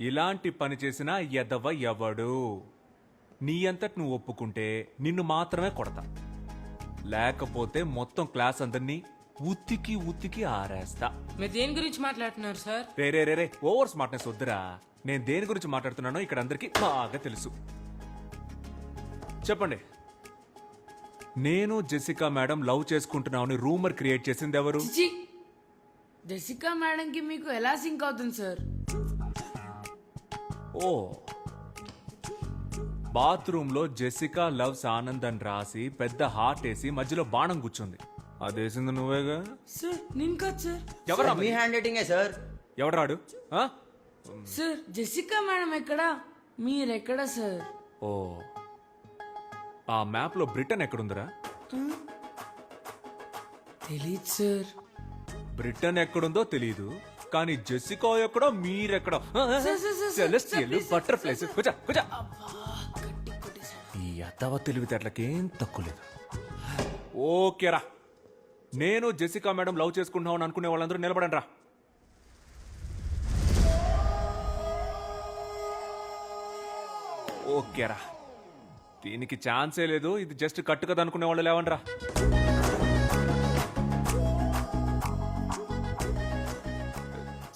ఇలాంటి పని చేసిన ఎదవ ఎవడు? నీ అంతటి నువ్వు ఒప్పుకుంటే నిన్ను మాత్రమే కొడతా. లేకపోతే మొత్తం క్లాస్ అందరినీ ఉత్తికి ఉత్తికి ఆరేస్తా. మీరు దేని గురించి మాట్లాడుతున్నారు సార్? రే రే రే రే ఓవర్ స్మార్ట్నెస్ వద్దురా. నేను దేని గురించి మాట్లాడుతున్నానో ఇక్కడ అందరికీ బాగా తెలుసు. చెప్పండి. నేను జెసికా మేడం లవ్ చేసుకుంటున్నామని రూమర్ క్రియేట్ చేసింది ఎవరు? జెసికా మేడం కి మీకు ఎలా సింక్ అవుతుంది సార్? ఓ. బాత్రూమ్లో జెసికా లవ్స్ ఆనంద్ అని రాసి పెద్ద హార్ట్ వేసి మధ్యలో బాణం కూర్చుంది. అదేసింది నువ్వేగా? సార్ నేను కాదు సార్. ఎవరా మీ హ్యాండ్ రైటింగే సార్. ఎవడరాడు? ఆ? సార్ జెసికా మేడం ఎక్కడా? మీరెక్కడా సార్? ఓ. ఆ మ్యాప్లో బ్రిటన్ ఎక్కడుందిరా? తెలీదు సార్. బ్రిటన్ ఎక్కడుందో తెలియదు కానీ జెసికా ఎక్కడో మీరెక్కడో. Celestial butterflies. కొట్టేశాడు. ఈ అత్తవ తెలివితేటలకేం తక్కువ లేదు. ఓకేరా నేను జెసికా మేడం లవ్ చేసుకుంటున్నావు అనుకునే వాళ్ళందరూ నిలబడండి రా. ఓకేరా దీనికి ఛాన్సే లేదు. ఇది జస్ట్ కట్టు కదా అనుకునే వాళ్ళు లేవండ్రా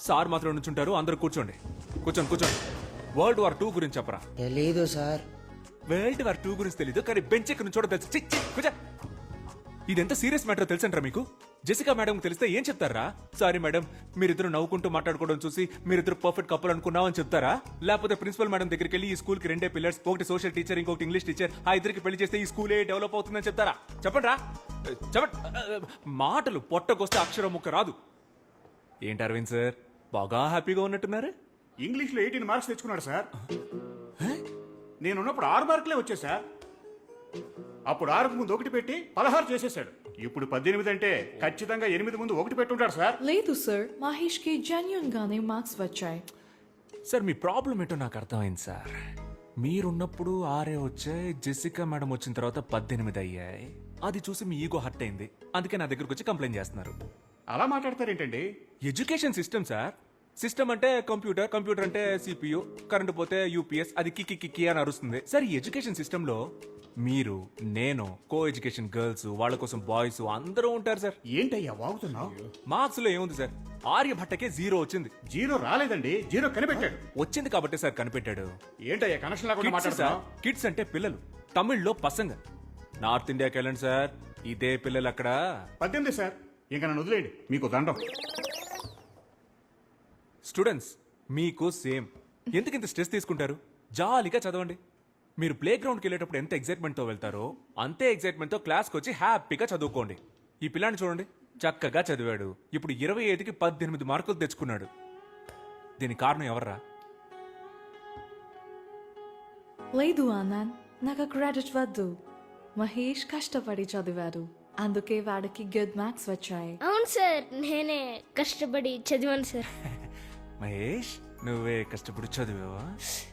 సార్ మాత్రం నుంచుంటారు అందరూ కూర్చోండి. కూర్చోండి కూర్చోండి. వరల్డ్ వార్ టూ గురించి చెప్పరా? తెలీదు సార్. వరల్డ్ వార్ టూ గురించి తెలీదు కానీ బెంచ్ ఎక్కడ నుంచోడో తెలుసు. చి, చి, కూర్చో. ఇదెంత సీరియస్ మ్యాటర్ తెలుసంటారా మీకు? జెసికా మేడం తెలిస్తే ఏం చెప్తారా? సారీ మేడం మీరిద్దరు నవ్వుకుంటూ మాట్లాడుకోవడం చూసి మీరిద్దరు పర్ఫెక్ట్ కప్పులు అనుకున్నామని చెప్తారా? లేకపోతే ప్రిన్సిపల్ మేడం దగ్గరికి వెళ్ళి ఈ స్కూల్కి రెండే పిల్లర్స్ ఒకటి సోషల్ టీచర్ ఇంకొకటి ఇంగ్లీష్ టీచర్ ఆ ఇద్దరికి పెళ్ళి చేస్తే ఈ స్కూలే డెవలప్ అవుతుందని చెప్తారా? చెప్పండి చెప్పండి మాటలు పొట్టకొస్తే అక్షరం ముక్క రాదు. ఏంటి అరవింద్ సార్? బాగా హ్యాపీగా ఉన్నట్టున్నారు? ఇంగ్లీష్లో ఎయిటీన్ మార్క్స్ తెచ్చుకున్నాడు సార్. నేనున్నప్పుడు ఆరు మార్కులే వచ్చాయి సార్. అప్పుడు ఆరుకు ముందు ఒకటి పెట్టి పదహారు చేసేసాడు ఇప్పుడు పద్దెనిమిది అంటే ఖచ్చితంగా ఎనిమిది ముందు ఒకటి పెట్టుంటాడు సార్. లేదు సార్ మహేష్కి జెన్యున్ గానే మార్క్స్ వచ్చాయి. సార్ మీ ప్రాబ్లం ఏంటో నాకు అర్థమైంది సార్. మీరున్నప్పుడు ఆరే వచ్చాయి జెసికా మేడం వచ్చిన తర్వాత పద్దెనిమిది అయ్యాయి. అది చూసి మీ ఈగో హర్ట్ అయింది. అందుకే నా దగ్గరకు వచ్చి కంప్లైంట్ చేస్తున్నారు. అలా మాట్లాడతారేంటండి? Education system sir. సిస్టమ్ అంటే కంప్యూటర్ కంప్యూటర్ అంటే సిపియు కరెంట్ పోతే యూపీఎస్ అది కిక్కి కిక్కి అని అరుస్తుంది. సార్ ఈ ఎడ్యుకేషన్ సిస్టమ్లో మీరు నేను కో ఎడ్యుకేషన్ గర్ల్స్ వాళ్ళ కోసం బాయ్స్ అందరూ ఉంటారు సార్. ఏంటయ్యా వాగుతున్నావు? మార్క్స్లో ఏముంది సార్? ఆర్యభట్టకే జీరో వచ్చింది. జీరో రాలేదండి జీరో కనిపెట్టాడు. వచ్చింది కాబట్టి సార్ కనిపెట్టాడు. ఏంటయ్యా కనెక్షన్ లేకుండా కిడ్స్ సార్ మాట్లాడుతున్నావు? కిడ్స్ అంటే పిల్లలు తమిళ్ళో పసంగ. నార్త్ ఇండియాకి వెళ్ళండి సార్ ఇదే పిల్లలు అక్కడ పద్దెనిమిది సార్ ఇంకా నన్ను వదిలేయండి మీకు దండం. స్టూడెంట్స్ మీకు సేమ్. ఎందుకు ఇంత స్ట్రెస్ తీసుకుంటారు? జాలీగా చదవండి. మీరు ప్లే గ్రౌండ్కి వెళ్ళేటప్పుడు ఎంత ఎక్సైట్మెంట్తో వెళ్తారో అంతే ఎక్సైట్మెంట్తో క్లాస్కి వచ్చి హ్యాపీగా చదువుకోండి. ఈ పిల్లాన్ని చూడండి. చక్కగా చదివాడు. ఇప్పుడు ఇరవై ఐదుకి పద్దెనిమిది మార్కులు తెచ్చుకున్నాడు. దీనికి కారణం ఎవర్రా? లేదు ఆనంద్ నాకు క్రెడిట్ వద్దు. మహేష్ కష్టపడి చదివాడు. అందుకే వాడికి గుడ్ మార్క్స్ వచ్చాయి. అవును సార్ నేనే కష్టపడి చదివాను సార్. మహేష్ నువ్వే కష్టపడి చదివావా?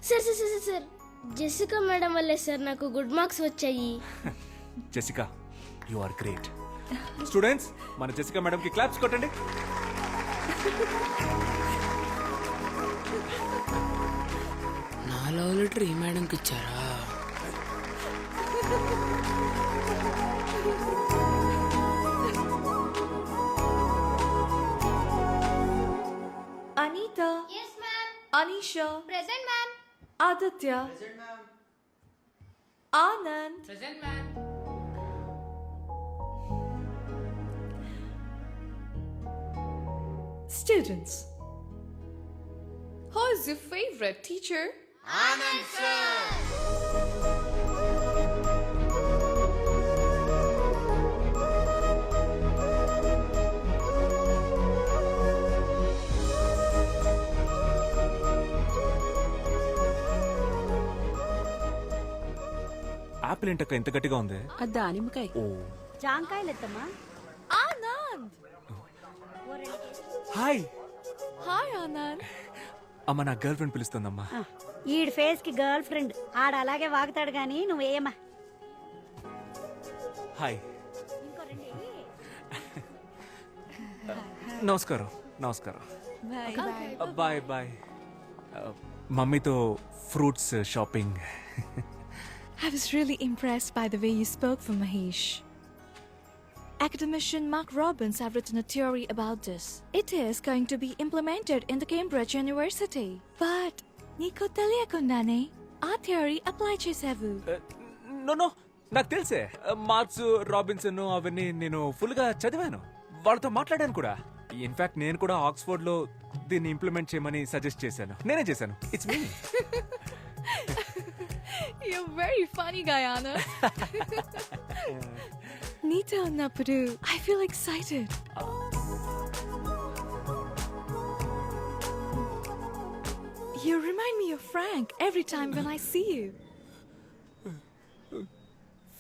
Sir sir sir, sir sir. Jessica madam వల్లే సార్ నాకు గుడ్ మార్క్స్ వచ్చాయి. Jessica you are great students మన జెసికా మేడంకి క్లాప్స్ కొట్టండి. నా లవ్ లెటర్ ఈ మేడంకి ఇచ్చారా? Present ma'am. Aditya. Present ma'am. Anand. Present ma'am. Students. Who is your favorite teacher? Anand sir. Apple ఏంటక్క ఇంత గట్టిగా ఉంది. దానిమ్మకాయ ఓ. జాంకాయలెత్తమ్మా. Anand! హాయ్. Hi, Anand. అమ్మ నా గర్ల్ ఫ్రెండ్ పిలుస్తుందమ్మా. ఈడి ఫేస్కి గర్ల్ ఫ్రెండ్. ఆడ అలాగే వాగుతాడు గాని నువ్వేయమ్మా హాయ్. నమస్కారం నమస్కారం. బాయ్. బాయ్. మమ్మీతో fruits shopping. I was really impressed by the way you spoke for Mahesh. Academician Mark Robbins have written a theory about this. It is going to be implemented in the Cambridge University. But నీకు తెలియకుండానే ఆ theory apply చేసావు no no నాకు తెలుసే marks Robinson అవన్నీ నేను ఫుల్గా చదివాను వాళ్ళతో మాట్లాడాను కూడా ఇన్ఫాక్ట్ నేను కూడా ఆక్స్ఫోర్డ్లో దీన్ని ఇంప్లిమెంట్ చేయమని సజెస్ట్ చేశాను నేనే చేశాను it's me You're very funny, Guyana. నీతో ఉన్నప్పుడు I feel excited. You remind me of Frank every time when I see you.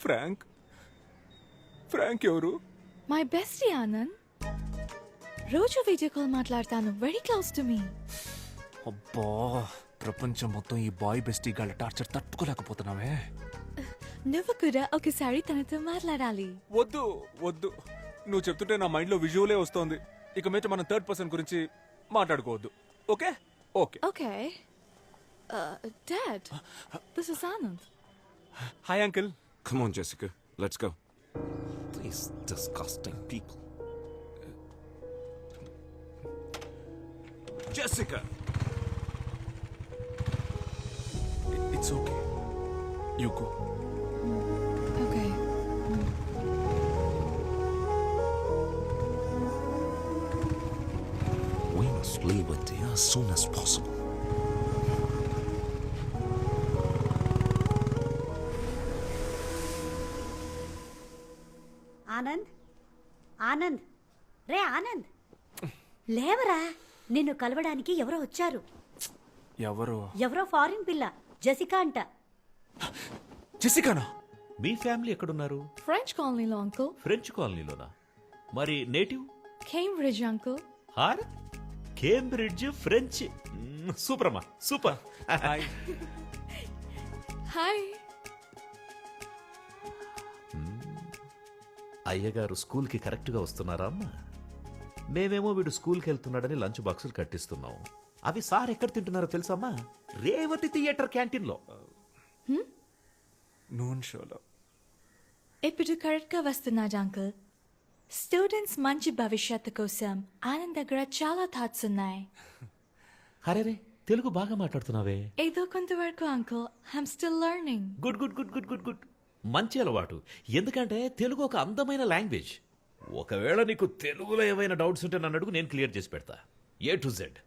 Frank frank ఎవరు My bestie Anand. రోజు వీడియో కాల్ మాట్లాడతాను వెరీ క్లోజ్ టు మీ అబ్బా ప్రపంచం మొత్తం ఈ boy bestie గాళ్ళ టార్చర్ తట్టుకోలేకపోతున్నావే. నువ్వు కూడా ఒకసారి తనతో మాట్లాడాలి. వద్దు వద్దు. నువ్వు చెప్తుంటే నా మైండ్లో విజువలే వస్తోంది. ఇక మీద మనం థర్డ్ పర్సన్ గురించి మాట్లాడుకోవద్దు. Okay? Okay. Okay. Dad this is Anand hi uncle Come on, Jessica. Let's go. These disgusting people. Jessica! It's okay you go okay We must leave India as soon as possible. Anand? Anand? రే ఆనంద్! లేవరా? నిన్ను కలవడానికి ఎవరో వచ్చారు. ఎవరు? ఎవరో foreign పిల్ల. Jessica అంట. జెసికానా? మీ ఫ్యామిలీ ఎక్కడున్నారు? ఫ్రెంచ్ కాలనీలో అంకుల్ ఫ్రెంచ్ కాలనీలోనా మరి నేటివ్? కేంబ్రిడ్జ్ అంకుల్ హార్ కేంబ్రిడ్జ్ ఫ్రెంచ్ సూపర్ అమ్మా సూపర్. హాయ్ హాయ్ అయ్యగారు స్కూల్కి కరెక్ట్గా వస్తున్నారా అమ్మా? మేమేమో వీడు స్కూల్కి వెళ్తున్నాడని లంచ్ బాక్సులు కట్టిస్తున్నాం. అవి సార్ ఎక్కడ తింటున్నారో తెలుసమ్మా? రేవతి థియేటర్ క్యాంటీన్లో. నూన్ షోలో. ఇప్పుడు కరెక్ట్గా వస్తున్నాడు అంకుల్. స్టూడెంట్స్ మంచి భవిష్యత్తు కోసం ఆనంద్ దగ్గర చాలా థాట్స్ ఉన్నాయి. అరే రే తెలుగు బాగా మాట్లాడుతున్నావే. ఏదో కొంతవరకు uncle. I'm still learning good good good good good good. మంచి అలవాటు. ఎందుకంటే తెలుగు ఒక అందమైన లాంగ్వేజ్. ఒకవేళ నీకు తెలుగులో ఏమైనా డౌట్స్ ఉంటే నన్ను అడుగు నేను క్లియర్ చేసి పెడతా. A to Z.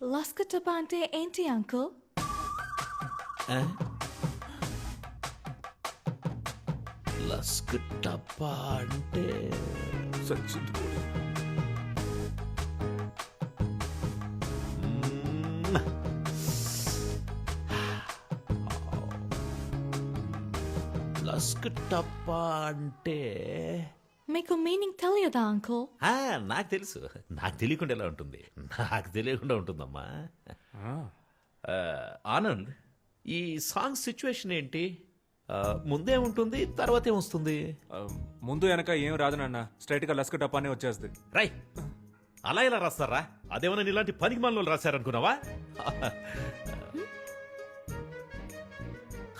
లస్కటప అంటే ఏంటి అంకుల్? లస్క్ టప్పా అంటే సచిన్ టప్పా అంటే? మీకు మీనింగ్ తెలియదా అంకుల్? ఆ, నాకు తెలుసు. నాకు తెలియకుండా ఎలా ఉంటుంది? నాకు తెలియకుండా ఉంటుందమ్మా. ఆ, ఆనంద్ ఈ సాంగ్ సిచ్యువేషన్ ఏంటి? ఆ, ముందే ఉంటుంది తర్వాత ఏమొస్తుంది ముందు వెనక ఏం రాదు నాన్న. స్ట్రైట్గా లస్క టపానే వచ్చేస్తుంది. రై అలా ఎలా రాస్తారా? అదేమన్నా ఇలాంటి పనికి మనలో రాశారనుకున్నావా?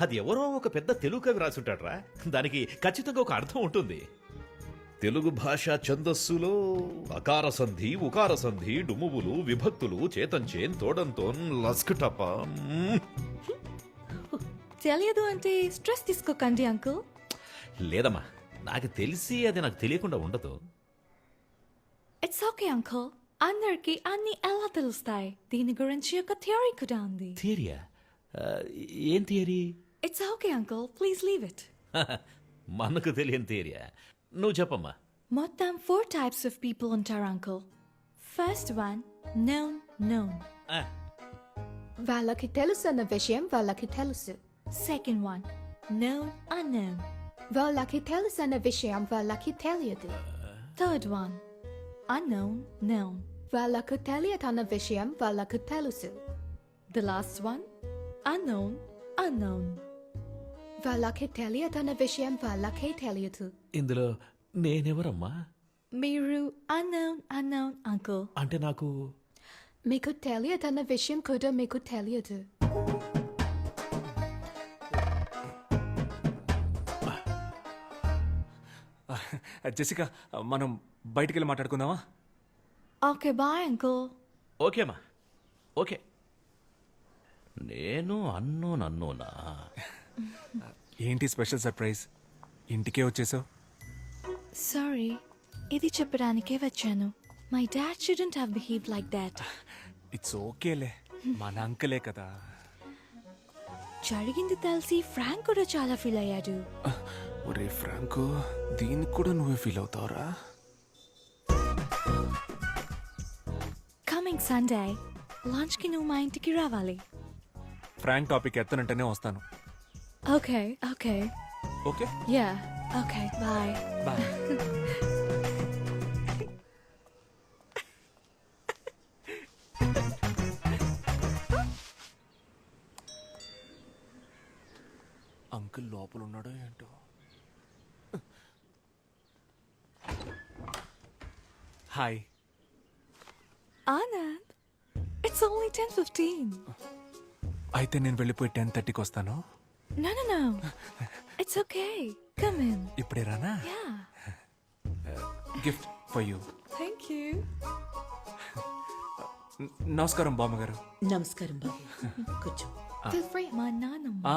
అది ఎవరో ఒక పెద్ద తెలుగు కవి రాసుంటాడ్రా. దానికి ఖచ్చితంగా ఒక అర్థం ఉంటుంది. తెలుగు భాష ఛందస్సులో అకార సంధి ఉకార సంధి డుమువులు విభక్తులు చేతంచేన్ తోడంతోన్ లస్కటప తెలియదు అంటే స్ట్రెస్ తీసుకోకండి అంకుల్. లేదమ్మా నాకు తెలిసి అది నాకు తెలియకుండా ఉండదు. It's okay uncle. అందరికి అన్ని ఎలా తెలుస్తాయి? దీని గురించి ఒక థియరీ కూడా ఉంది. థియరియా? ఏం theory? It's okay uncle please leave it మనకు తెలియని థియరియా నువ్వు చెప్పమ్మా మొత్తం ఫోర్ టైప్స్ ఆఫ్ పీపుల్ ఉంటారు uncle first one known known ఆ, వాళ్ళకి తెలుసన్న విషయం వాళ్ళకి తెలుసు సెకండ్ వన్ నోన్ అన్నోన్ వాళ్ళకి తెలుసన్న విషయం వాళ్ళకి తెలియదు థర్డ్ వన్ అన్నోన్ నోన్ వాళ్ళకు తెలియదన్న విషయం వాళ్ళకు తెలుసు the last one unknown unknown వాళ్ళకి తెలియదన్న విషయం వాళ్ళకే తెలియదు. ఇందులో నేనెవరమ్మా? Miru, unknown, unknown uncle. అంటే నాకు మీకు తెలియదన్న విషయం కూడా మీకు తెలియదు. జెసికా మనం బయటికి వెళ్ళి మాట్లాడుకుందామా Okay, bye, uncle. ఓకేమా ఓకే. నేను అన్నోన్ అన్నోనా ఏంటి స్పెషల్ సర్ప్రైజ్? ఇంటికే వచ్చేసావు? Sorry. ఇది చెప్పడానికే వచ్చాను. My dad shouldn't have behave like that it's ఓకేలే మన అంకలే కదా. జరిగింది తెలిసి ఫ్రాంక్ కూడా చాలా ఫీల్ అయ్యాడు. ఒరే ఫ్రాంకు దీనికి కూడా నువ్వే ఫీల్ అవుతావురా? కమింగ్ సండే లంచ్కి నువ్వు మా ఇంటికి రావాలి. ఫ్రాంక్ టాపిక్ ఎత్తనంటేనే వస్తాను. Okay okay okay yeah okay bye bye uncle లోపల ఉన్నాడో ఏంటో? Hi. Anand it's only ten fifteen అయితే నేను వెళ్ళిపోయి టెన్ థర్టీకి వస్తాను. No no no it's okay come in ఇప్పుడే రానా? Yeah gift for you thank you నమస్కారం బామ్మగారు. నమస్కారం బాబు. కూర్చో. Feel free. మా నాన్నమ్మ ఆ,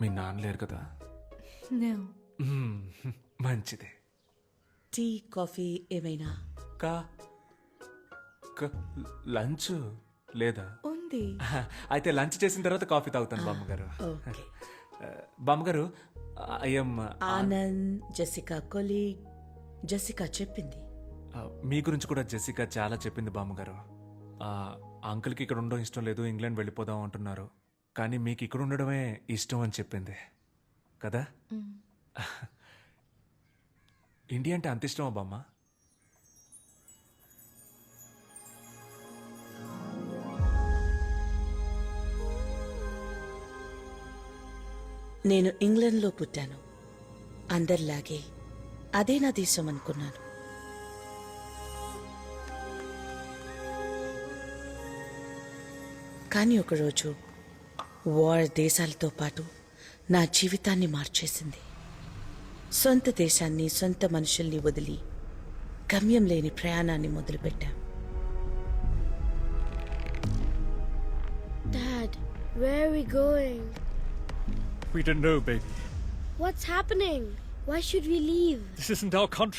మీ నాన్న లేరు కదా? నో మ్మ్, మంచిదే. టీ కాఫీ ఏమైనా? క- లంచ్ లేదా? ఉంది. అయితే లంచ్ చేసిన తర్వాత కాఫీ తాగుతాను బామ్మగారు. ఓకే. బామ్మగారు I'm Anand Jessica colleague Jessica చెప్పింది. మీ గురించి కూడా జెసికా చాలా చెప్పింది బామ్మగారు. అంకుల్కి ఇక్కడ ఉండడం ఇష్టం లేదు ఇంగ్లాండ్ వెళ్ళిపోదాం అంటున్నారు. కానీ మీకు ఇక్కడ ఉండడమే ఇష్టం అని చెప్పింది. కదా? ఇండియా అంటే అంత ఇష్టమా బామ్మ? నేను ఇంగ్లండ్లో పుట్టాను. అందరిలాగే అదే నా దేశం అనుకున్నాను. కానీ ఒకరోజు వార్ దేశాలతో పాటు నా జీవితాన్ని మార్చేసింది. సొంత దేశాన్ని సొంత మనుషుల్ని వదిలి గమ్యం లేని ప్రయాణాన్ని మొదలుపెట్టాం. Dad where we going We don't know, baby. What's happening? Why should we leave? This isn't our country.